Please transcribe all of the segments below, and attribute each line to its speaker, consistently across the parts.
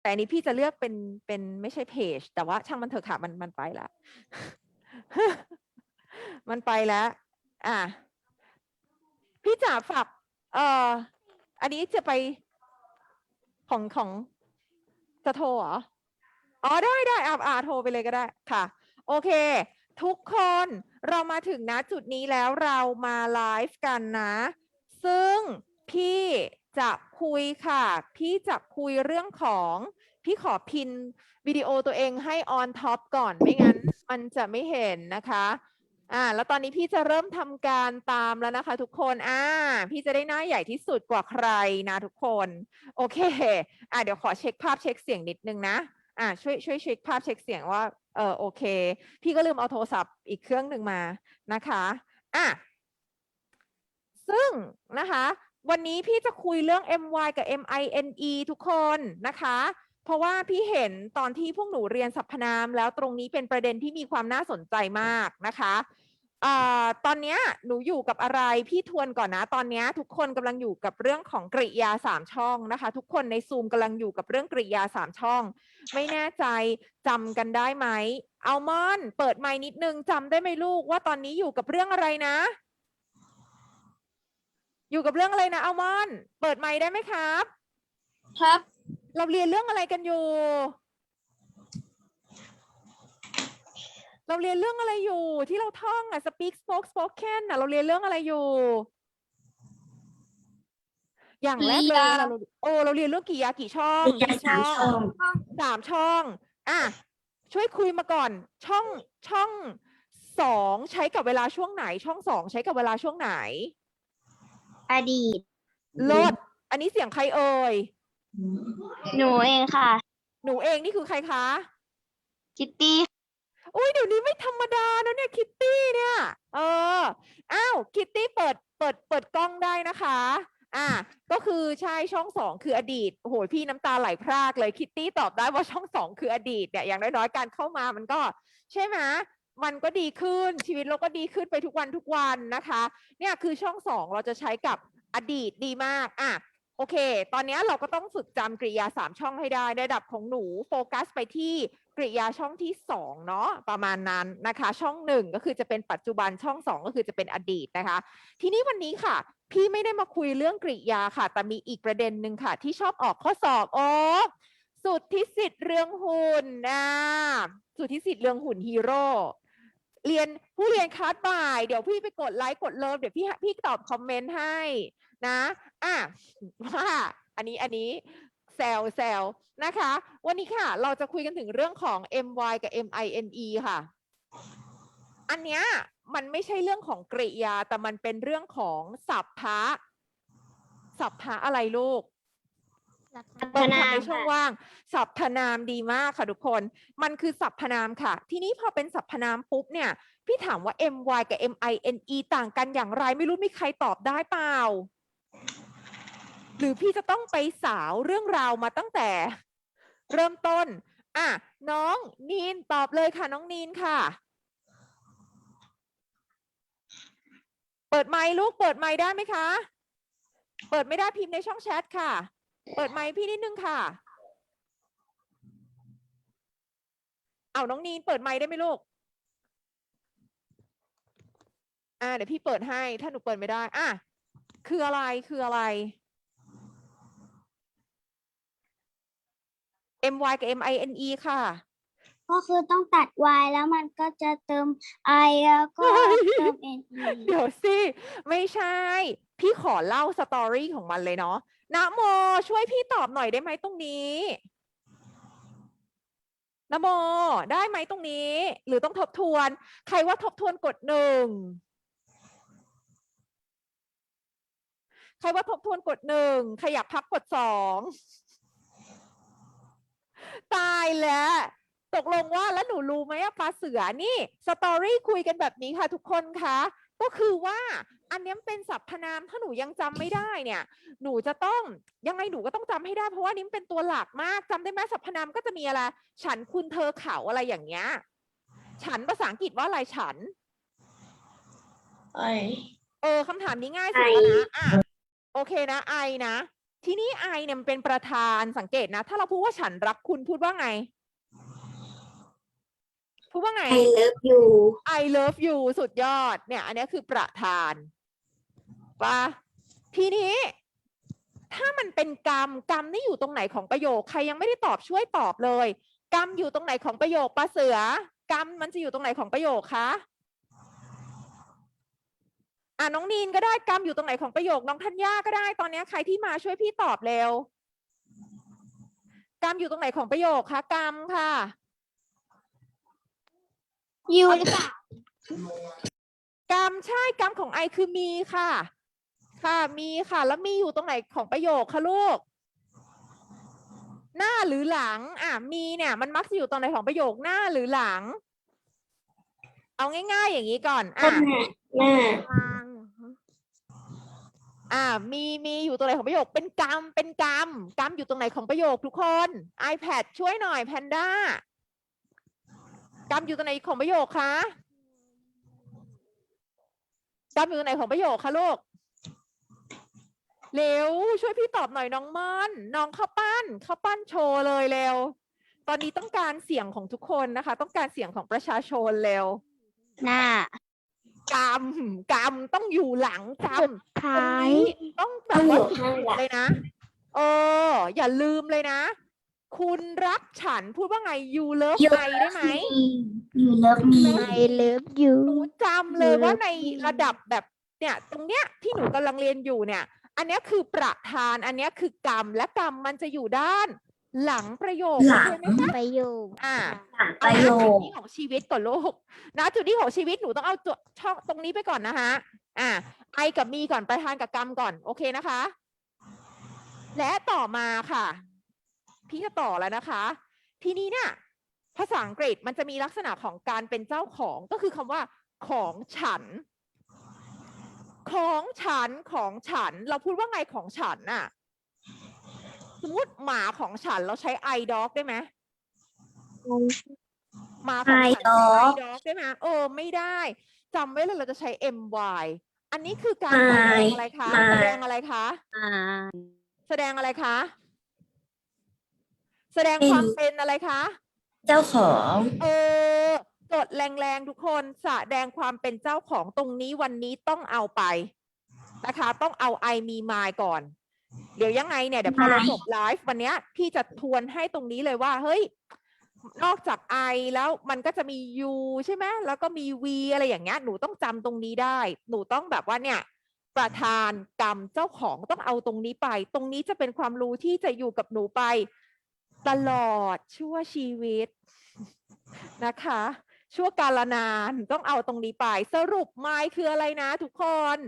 Speaker 1: แต่อันนี้พี่จะเลือกเป็นเป็นไม่ใช่เพจ แต่ว่าช่างมันเถอะค่ะมันมันไปแล้วมันไปแล้ว อะ พี่จ๋าฝากเอ่อ อันนี้จะไปของของจะโทรเหรอ อ๋อได้ได้อ่าอ่าโทรไปเลยก็ได้ค่ะ โอเค ทุกคนเรามาถึงนะจุดนี้แล้วเรามาไลฟ์กันนะ ซึ่ง พี่จะคุยค่ะ พี่จะคุยเรื่องของ พี่ขอพินวิดีโอตัวเองให้ออนท็อปก่อนไม่งั้นมันจะไม่เห็นนะคะอ่าแล้วตอนนี้พี่จะเริ่มทำการตามแล้วนะคะ ทุกคนอ่าพี่จะได้หน้าใหญ่ที่สุดกว่าใครนะทุกคน โอเคอ่าเดี๋ยวขอเช็คภาพเช็คเสียงนิดนึงนะอ่าช่วยช่วยเช็คภาพเช็คเสียงว่าเออโอเค พี่ก็ลืมเอาโทรศัพท์อีกเครื่องหนึ่งมานะคะอะซึ่งนะคะ วันนี้พี่จะคุยเรื่อง my กับ mine ทุกคนนะคะ เพราะว่าพี่เห็นตอนที่พวกหนูเรียนสรรพนาม แล้วตรงนี้เป็นประเด็นที่มีความน่าสนใจมากนะคะอตอนนี้หนูอยู่กับอะไร พี่ทวนก่อนนะ ตอนนี้ทุกคนกำลังอยู่กับเรื่องของกริยาสามช่องนะคะ ทุกคนในซูมกำลังอยู่กับเรื่องกริยาสามช่อง ไม่แน่ใจจำกันได้ไหมอัลมอนเปิดไมค์นิดนึงจำได้ไหมลูกว่าตอนนี้อยู่กับเรื่องอะไรนะ อยู่กับเรื่องอะไรนะอัลมอนด์เปิดไมค์ได้ไหมครับ
Speaker 2: ครับ
Speaker 1: เราเรียนเรื่องอะไรกันอยู่ เราเรียนเรื่องอะไรอยู่ ที่เราท่องอะ speak spoke spoken อะ เราเรียนเรื่องอะไรอยู่ อย่างแรกเลย
Speaker 2: กริยา
Speaker 1: เราโอ้เราเรียนเรื่องกี่ยากี่ช่อง
Speaker 2: กริยา
Speaker 1: กี่
Speaker 2: สามช่อง
Speaker 1: สามช่อง อะ ช่วยคุยมาก่อน ช่องช่องสองใช้กับเวลาช่วงไหน ช่องสองใช้กับเวลาช่วงไหน
Speaker 2: อดีต
Speaker 1: ลด อันนี้เสียงใครเอ่ย
Speaker 2: หนูเองค่ะ
Speaker 1: หนูเองนี่คือใครคะ
Speaker 2: คิตตี้
Speaker 1: อุ้ยเดี๋ยวนี้ไม่ธรรมดานะเนี่ยคิตตี้เนี่ย เออ อ้าวคิตตี้เปิด เปิด เปิดกล้องได้นะคะ อ่าก็คือใช่ช่องสองคืออดีต โอ้โหพี่น้ำตาไหลพรากเลยคิตตี้ตอบได้ว่าช่องสองคืออดีตเนี่ยอย่างน้อยๆการเข้ามามันก็ ใช่ไหม มันก็ดีขึ้นชีวิตเราก็ดีขึ้นไปทุกวันทุกวันนะคะ เนี่ยคือช่องสองเราจะใช้กับอดีตดีมากอะโอเค ตอนนี้เราก็ต้องฝึกจำกริยาสามช่องให้ได้ในระดับของหนูโฟกัสไปที่กริยาช่องที่สองเนาะประมาณนั้นนะคะ ช่องหนึ่งก็คือจะเป็นปัจจุบันช่องสองก็คือจะเป็นอดีตนะคะ ทีนี้วันนี้ค่ะ พี่ไม่ได้มาคุยเรื่องกริยาค่ะ แต่มีอีกประเด็นหนึ่งค่ะ ที่ชอบออกข้อสอบโอ้สุดที่สิทธิ์เรืองหุ่นนะสุดที่สิทธิ์เรืองหุ่นฮีโร่ เรียนผู้เรียนคัดบ่าย เดี๋ยวพี่ไปกดไลค์กดเลิฟเดี๋ยวพี่พี่ตอบคอมเมนต์ให้นะอะว่าอันนี้อันนี้แซวแซวนะคะ วันนี้ค่ะ เราจะคุยกันถึงเรื่องของ my กับ mine ค่ะ อันเนี้ยมันไม่ใช่เรื่องของกริยา แต่มันเป็นเรื่องของสัพพะสัพพะอะไรลูก เติมคำในช่องว่างสรรพนามดีมากค่ะทุกคน มันคือสรรพนามค่ะ ทีนี้พอเป็นสรรพนามปุ๊บเนี่ย พี่ถามว่า my กับ mine ต่างกันอย่างไร ไม่รู้มีใครตอบได้เปล่า หรือพี่จะต้องไปสาวเรื่องราวมาตั้งแต่ เริ่มต้น อะ น้องนีนตอบเลยค่ะ น้องนีนค่ะ เปิดไมค์ลูกเปิดไมค์ได้ไหมคะ เปิดไม่ได้พิมพ์ในช่องแชทค่ะ เปิดไมค์พี่นิดนึงค่ะ เอาน้องนีนเปิดไมค์ได้ไหมลูก อ่า เดี๋ยวพี่เปิดให้ ถ้าหนูเปิดไม่ได้ อะ คืออะไร คืออะไร my กับ mine ค่ะ
Speaker 2: ก็คือต้องตัด y แล้วมันก็จะเติม i แล้วก็เติม n e
Speaker 1: เดี๋ยวสิ ไม่ใช่ พี่ขอเล่าสตอรี่ของมันเลยเนาะนะโมช่วยพี่ตอบหน่อยได้ไหมตรงนี้นะโมได้ไหมตรงนี้ หรือต้องทบทวน ใครว่าทบทวนกดหนึ่งใครว่าทบทวนกดหนึ่งใครอยากพักกดสองตายแล้วตกลงว่าแล้วหนูรู้ไหมอะปลาเสือนี่สตอรี่คุยกันแบบนี้ค่ะทุกคนคะ ก็คือว่าอันเนี้ยมันเป็นสรรพนามถ้าหนูยังจำไม่ได้เนี่ย หนูจะต้องยังไงหนูก็ต้องจำให้ได้เพราะว่านี้มันเป็นตัวหลักมากจำได้ไหมสรรพนามก็จะมีอะไรฉันคุณเธอเขาอะไรอย่างเงี้ยฉันภาษาอังกฤษว่าอะไรฉัน
Speaker 2: ไอ
Speaker 1: เออคำถามนี้ง่ายสุดแล้วนะอะโอเคนะไอนะ ทีนี้ไอเนี่ยมันเป็นประธานสังเกตนะ ถ้าเราพูดว่าฉันรักคุณพูดว่าไง พูดว่าไง
Speaker 2: I love you
Speaker 1: I love you สุดยอด เนี่ย อันเนี้ยคือประธานปะทีนี้ ถ้ามันเป็นกรรมกรรมนี่อยู่ตรงไหนของประโยค ใครยังไม่ได้ตอบช่วยตอบเลย กรรมอยู่ตรงไหนของประโยคปะเสือ กรรมมันจะอยู่ตรงไหนของประโยคคะอะน้องนีนก็ได้กรรมอยู่ตรงไหนของประโยค น้องธัญญาก็ได้ตอนเนี้ยใครที่มาช่วยพี่ตอบเร็วกรรมอยู่ตรงไหนของประโยคคะกรรมค่ะ
Speaker 2: you หรือเปล่าก
Speaker 1: รรมใช่กรรมของไอคือมีค่ะ ค่ะมีค่ะ แล้วมีอยู่ตรงไหนของประโยคคะลูก หน้าหรือหลัง อะมีเนี่ย มันมักจะอยู่ตรงไหนของประโยคหน้าหรือหลัง เอาง่าย ๆ อย่างนี้ก่อน
Speaker 2: หน้า
Speaker 1: อะ
Speaker 2: หน้า
Speaker 1: อ่ามีมีอยู่ตรงไหนของประโยคเป็นกรรมเป็นกรรมกรรมอยู่ตรงไหนของประโยคทุกคน iPad ช่วยหน่อยแพนด้า กรรมอยู่ตรงไหนของประโยคคะกรรมอยู่ตรงไหนของประโยคคะลูกเร็วช่วยพี่ตอบหน่อยน้องม่อนน้องข้าวปั้นข้าวปั้นโชว์เลยเร็ว ตอนนี้ต้องการเสียงของทุกคนนะคะ ต้องการเสียงของประชาชนเร็ว
Speaker 2: หน้าก
Speaker 1: รรมกรรมต้องอยู่หลังกรรม
Speaker 2: ท้า
Speaker 1: ตรง
Speaker 2: ย
Speaker 1: นี้ต้องแบบว่าเลยนะเอออย่าลืมเลยนะ คุณรักฉันพูดว่าไง you love
Speaker 2: You
Speaker 1: I ได้ไหม
Speaker 2: you love me I love you
Speaker 1: หนูจำเลยว่า
Speaker 2: love
Speaker 1: ใน
Speaker 2: me
Speaker 1: ระดับแบบเนี่ยตรงเนี้ยที่หนูกำลังเรียนอยู่เนี่ย อันเนี้ยคือประธานอันเนี้ยคือกรรมและกรรมมันจะอยู่ด้าน หลังประโยค
Speaker 2: หลัง
Speaker 1: เข้าใจไหมคะ
Speaker 2: ประโยค
Speaker 1: อ่า
Speaker 2: ประโย
Speaker 1: เอา
Speaker 2: ค
Speaker 1: ณจุดนี้ของชีวิตก่อนลูกนะจุดนี้ของชีวิตหนูต้องเอาตัวช่องตรงนี้ไปก่อนนะคะอ่าไอกับมีก่อนประธานกับกรรมก่อนโอเคนะคะ และต่อมาค่ะ พี่จะต่อแล้วนะคะ ทีนี้เนี่ยภาษาอังกฤษมันจะมีลักษณะของการเป็นเจ้าของก็คือคำว่าของฉัน ของฉันของฉัน เราพูดว่าไงของฉันน่ะ สมมติหมาของฉันเราใช้ i dog ได้ไหมหมาของฉัน
Speaker 2: I
Speaker 1: ใช้
Speaker 2: dog
Speaker 1: I dog ได้ไหมเออ ไม่ได้จำไว้เลยเราจะใช้ my อันนี้คือการ
Speaker 2: My
Speaker 1: แสดงอะไรคะ
Speaker 2: My
Speaker 1: แสดงอะไรคะ
Speaker 2: อ่า
Speaker 1: แสดงอะไรคะ แสดง
Speaker 2: เป็น
Speaker 1: ความเป็นอะไรคะ
Speaker 2: เจ้าของ
Speaker 1: เออจดแรงๆทุกคนแสดงความเป็นเจ้าของตรงนี้วันนี้ต้องเอาไปนะคะ ต้องเอา I มี my ก่อน เดี๋ยวยังไงเนี่ยเดี๋ยวพอเรา
Speaker 2: My
Speaker 1: จบไลฟ์วันเนี้ยพี่จะทวนให้ตรงนี้เลยว่า เฮ้ย นอกจาก I แล้วมันก็จะมี you ใช่ไหมแล้วก็มี we อะไรอย่างเงี้ยหนูต้องจำตรงนี้ได้ หนูต้องแบบว่าเนี่ย ประธานกรรมเจ้าของต้องเอาตรงนี้ไป ตรงนี้จะเป็นความรู้ที่จะอยู่กับหนูไป ตลอดชั่วชีวิตนะคะ ชั่วกาลนานต้องเอาตรงนี้ไป สรุปไม้คืออะไรนะทุกคน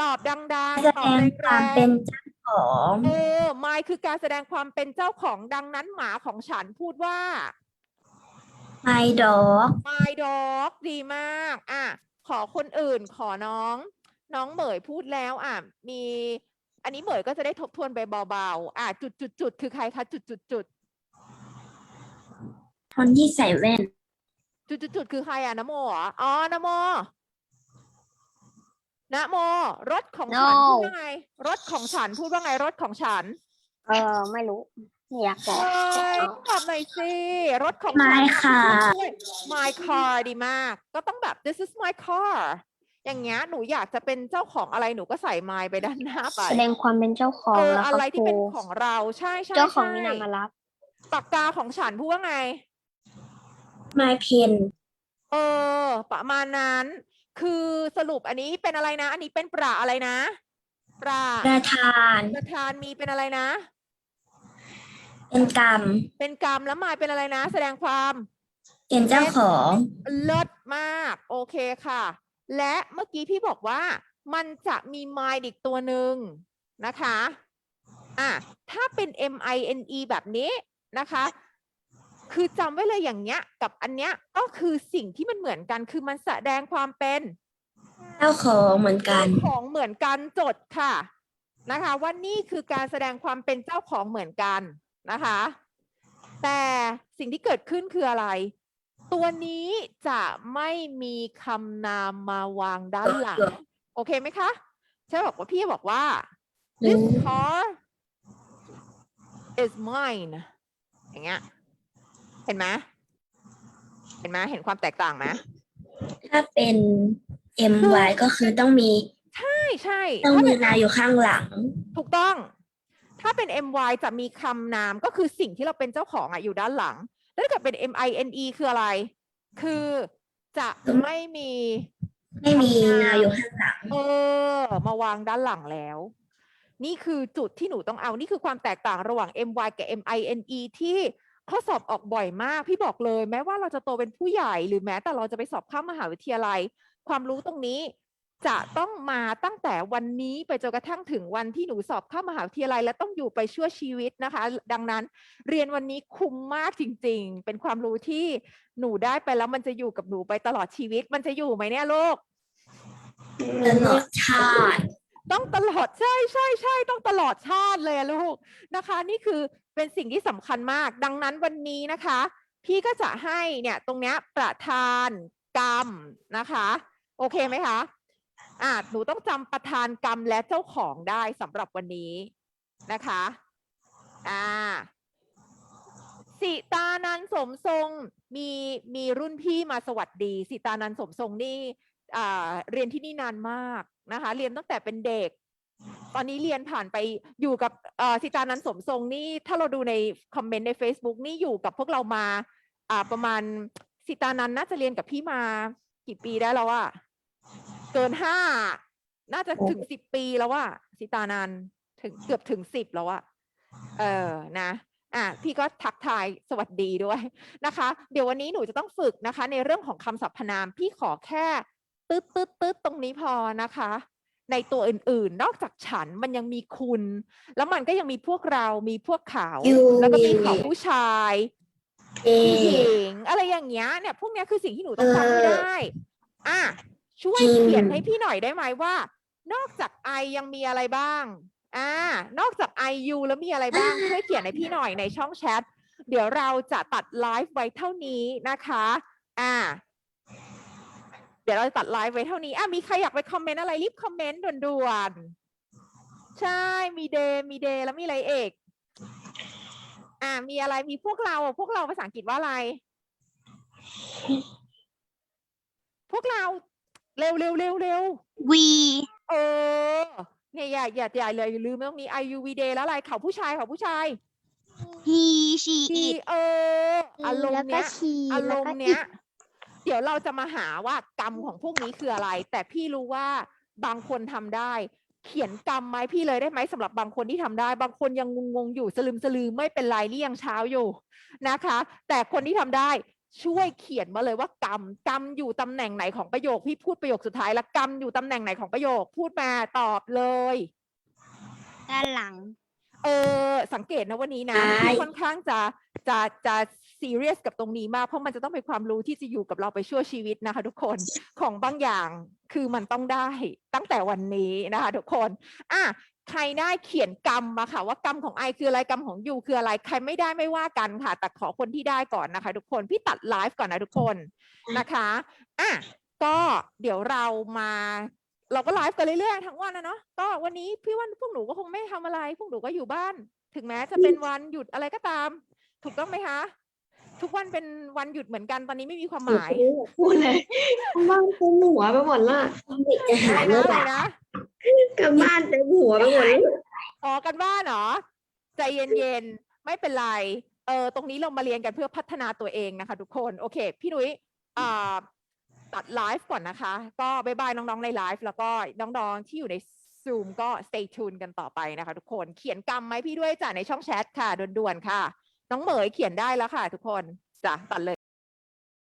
Speaker 1: ตอบดัง
Speaker 2: แส
Speaker 1: ๆ
Speaker 2: ด
Speaker 1: ตอบ
Speaker 2: ง
Speaker 1: แร
Speaker 2: ความ
Speaker 1: ง
Speaker 2: เป็นเจ้าของ
Speaker 1: ๆเออไม้คือการแสดงความเป็นเจ้าของดังนั้นหมาของฉันพูดว่า
Speaker 2: my dog
Speaker 1: my dog ดีมาก อะ ขอคนอื่น ขอน้อง น้องเหมยพูดแล้ว อะ มี อันนี้เหมยก็จะได้ทบทวนไปเบาๆ อะจุดจุดจุดคือใครคะจุดจุดจุด
Speaker 2: คนที่ใส่แว่น
Speaker 1: จุดจุดจุดคือใครอะนะโมเหรออ๋อนะโมนะโม รถของฉัน
Speaker 2: No
Speaker 1: พูดว่าไงรถของฉันพูดว่าไงรถของฉัน
Speaker 2: เออ ไม่รู้ไม่อยากบ
Speaker 1: เฮ้
Speaker 2: อก
Speaker 1: ยตอบหน่อยสิรถของ
Speaker 2: My
Speaker 1: ฉัน
Speaker 2: car
Speaker 1: ด้วย my car ดีมาก ก็ต้องแบบ this is my car อย่างเงี้ยหนูอยากจะเป็นเจ้าของอะไรหนูก็ใส่ my ไปด้านหน้าไป
Speaker 2: แสดงความเป็นเจ้าของ
Speaker 1: เออ
Speaker 2: แล้ว
Speaker 1: อะไร
Speaker 2: ก็
Speaker 1: ที่เป็น
Speaker 2: ครู
Speaker 1: ของเราใช่ใช่
Speaker 2: เจ้าของ
Speaker 1: ใช่
Speaker 2: มีนามมารับ
Speaker 1: ปากกาของฉันพูดว่าไง
Speaker 2: my pen
Speaker 1: เออ ประมาณนั้น คือสรุปอันนี้เป็นอะไรนะ อันนี้เป็นประอะไรนะ ประ
Speaker 2: ประธาน
Speaker 1: ประธานมีเป็นอะไรนะ
Speaker 2: เป็นกรรม
Speaker 1: เป็นกรรมแล้วหมายเป็นอะไรนะ แสดงความ
Speaker 2: เป็นเจ้าของ
Speaker 1: เลิศมาก โอเคค่ะ และเมื่อกี้พี่บอกว่ามันจะมี mind อีกตัวหนึ่งนะคะอะถ้าเป็น M I N E แบบนี้นะคะ คือจำไว้เลยอย่างเงี้ย กับอันเนี้ยก็คือสิ่งที่มันเหมือนกัน คือมันแสดงความเป็น
Speaker 2: เจ้าของเหมือนกัน
Speaker 1: เจ้าของเหมือนกันจดค่ะนะคะ ว่านี่คือการแสดงความเป็นเจ้าของเหมือนกันนะคะ แต่สิ่งที่เกิดขึ้นคืออะไร ตัวนี้จะไม่มีคำนามมาวางด้านหลัง โอเคไหมคะใช่บอกว่าพี่บอกว่า this car is mine อย่างเงี้ย เห็นไหมเห็นไหมเห็นความแตกต่างไหม
Speaker 3: ถ้าเป็น M Y ก็คือต้องมี
Speaker 1: ใช่ใช่
Speaker 3: ต้อง
Speaker 1: ถ้า
Speaker 3: มี
Speaker 1: เป็น
Speaker 3: นายอยู่ข้างหลัง
Speaker 1: ถูกต้อง ถ้าเป็น my จะมีคำนามก็คือสิ่งที่เราเป็นเจ้าของอะอยู่ด้านหลัง แล้วถ้าเกิดเป็น mine คืออะไร คือจะไม่มี
Speaker 3: ไม่มีนายอยู่ข้างหลัง
Speaker 1: เออ มาวางด้านหลังแล้ว นี่คือจุดที่หนูต้องเอา นี่คือความแตกต่างระหว่าง my กับ mine ที่ข้อสอบออกบ่อยมาก พี่บอกเลย แม้ว่าเราจะโตเป็นผู้ใหญ่ หรือแม้แต่เราจะไปสอบเข้ามหาวิทยาลัย ความรู้ตรงนี้ จะต้องมาตั้งแต่วันนี้ไปจนกระทั่งถึงวันที่หนูสอบเข้ามหาวิทยาลัย และต้องอยู่ไปชั่วชีวิตนะคะ ดังนั้นเรียนวันนี้คุ้มมากจริง ๆ เป็นความรู้ที่หนูได้ไปแล้วมันจะอยู่กับหนูไปตลอดชีวิต มันจะอยู่ไหมเนี่ยลูก
Speaker 3: ตลอดชาติ
Speaker 1: ต้องตลอดใช่ใช่ใช่ต้องตลอดชาติเลยอะลูกนะคะ นี่คือเป็นสิ่งที่สำคัญมาก ดังนั้นวันนี้นะคะ พี่ก็จะให้เนี่ยตรงเนี้ยประธานกรรมนะคะ โอเคไหมคะ อ่าหนูต้องจำประธานกรรมและเจ้าของได้สำหรับวันนี้นะคะอ่าสิตานันสมทรงมีมีรุ่นพี่มาสวัสดีสิตานันสมทรงนี่อ่าเรียนที่นี่นานมากนะคะ เรียนตั้งแต่เป็นเด็ก ตอนนี้เรียนผ่านไปอยู่กับอ่อสิตานันสมทรงนี่ถ้าเราดูในคอมเมนต์ใน Facebook นี่อยู่กับพวกเรามาอ่าประมาณสิตานันน่าจะเรียนกับพี่มากี่ปีได้แล้วอะ เกินห้าน่าจะถึงสิบปีแล้วอะสิตานันถึงเกือบถึงสิบแล้วอะเออนะอะพี่ก็ทักทายสวัสดีด้วยนะคะ เดี๋ยววันนี้หนูจะต้องฝึกนะคะ ในเรื่องของคำสรรพนาม พี่ขอแค่ตึ๊ดตึ๊ดตึ๊ดตรงนี้พอนะคะ ในตัวอื่นๆ นอกจากฉันมันยังมีคุณ แล้วมันก็ยังมีพวกเรามีพวกเขา
Speaker 3: อยู่
Speaker 1: แล้วก็มี
Speaker 3: มี
Speaker 1: เขาผู้ชาย
Speaker 3: เอ
Speaker 1: ผู้หญิงอะไรอย่างเงี้ยเนี่ย พวกเนี้ยคือสิ่งที่หนูต้องจำให้
Speaker 3: เออ
Speaker 1: ได้อะ ช่วย
Speaker 3: จริง
Speaker 1: เขียนให้พี่หน่อยได้ไหมว่า นอกจากไอยังมีอะไรบ้าง อ่า นอกจากไอยูแล้วมีอะไรบ้าง ช่วยเขียนให้พี่หน่อยในช่องแชท เดี๋ยวเราจะตัดไลฟ์ไว้เท่านี้นะคะ อ่า เดี๋ยวเราจะตัดไลฟ์ไว้เท่านี้ อะ มีใครอยากไปคอมเมนต์อะไรรีบคอมเมนต์ด่วนๆ ใช่ มีเดย์มีเดย์แล้วมีอะไรเอกอ่า มีอะไร มีพวกเราอะพวกเราภาษาอังกฤษว่าอะไร พวกเรา เร็วเร็วเร็วเร็ว
Speaker 2: วี
Speaker 1: เออ เนี่ยอย่าอย่าอย่าเลยอย่าลืมไม่ต้องมี IUV day แล้วอะไรเขาผู้ชายเขาผู้ชาย
Speaker 2: ฮีชี
Speaker 1: ที่
Speaker 2: อิ
Speaker 1: เออ อารม
Speaker 2: แล้ว
Speaker 1: ณ์
Speaker 2: ก็
Speaker 1: เนี้ย
Speaker 2: ชี
Speaker 1: อาร
Speaker 2: แล้ว
Speaker 1: ม
Speaker 2: ก็
Speaker 1: ณ์เนี้ย เดี๋ยวเราจะมาหาว่ากรรมของพวกนี้คืออะไร แต่พี่รู้ว่าบางคนทำได้ เขียนกรรมไหมพี่เลยได้ไหมสำหรับบางคนที่ทำได้ บางคนยังงงๆอยู่สลืมสลือไม่เป็นไรนี่ยังเช้าอยู่นะคะ แต่คนที่ทำได้ ช่วยเขียนมาเลยว่ากรรมกรรมอยู่ตำแหน่งไหนของประโยค พี่พูดประโยคสุดท้ายแล้วกรรมอยู่ตำแหน่งไหนของประโยคพูดมาตอบเลย
Speaker 2: ด้านหลัง
Speaker 1: เออสังเกตนะวันนี้นะ
Speaker 3: ใช่
Speaker 1: พี่ค่อนข้างจะจะจะ ซีเรียสกับตรงนี้มาก เพราะมันจะต้องเป็นความรู้ที่จะอยู่กับเราไปชั่วชีวิตนะคะ ทุกคนของบางอย่างคือมันต้องได้ตั้งแต่วันนี้นะคะ ทุกคนอะใครได้เขียนกรรมมาค่ะ ว่ากรรมของไอคืออะไรกรรมของยูคืออะไร ใครไม่ได้ไม่ว่ากันค่ะ แต่ขอคนที่ได้ก่อนนะคะ ทุกคนพี่ตัดไลฟ์ก่อนนะทุกคนนะคะอะก็เดี๋ยวเรามาเราก็ไลฟ์กันเรื่อยๆทั้งวันนะเนาะก็วันนี้พี่ว่าพวกหนูก็คงไม่ทำอะไร พวกหนูก็อยู่บ้าน ถึงแม้จะเป็นวันหยุดอะไรก็ตาม ถูกต้องไหมคะ ทุกวันเป็นวันหยุดเหมือนกันตอนนี้ไม่มีความหมาย
Speaker 4: พูดเลยบ้านเต็มหัวไปหมดละ
Speaker 3: เด็กจะหา
Speaker 1: อะไร
Speaker 3: เมื่
Speaker 1: นะ
Speaker 3: อ
Speaker 1: อะไร
Speaker 3: ไหร่
Speaker 1: นะ
Speaker 4: กับบ้านเต็มหัวไปหมดเลย
Speaker 1: อ๋อกันบ้านเหรอใจเย็นๆไม่เป็นไรเออตรงนี้เรามาเรียนกันเพื่อพัฒนาตัวเองนะคะ ทุกคนโอเค พี่นุ้ยอ่าตัดไลฟ์ก่อนนะคะ ก็บายบายน้องๆในไลฟ์แล้วก็น้องๆที่อยู่ใน Zoom ก็ stay tuned กันต่อไปนะคะ ทุกคนเขียนกรรมไหมพี่ด้วยจ้ะในช่องแชทค่ะด่วนๆค่ะ น้องเหมยเขียนได้แล้วค่ะทุกคนจ้ะตัดเลย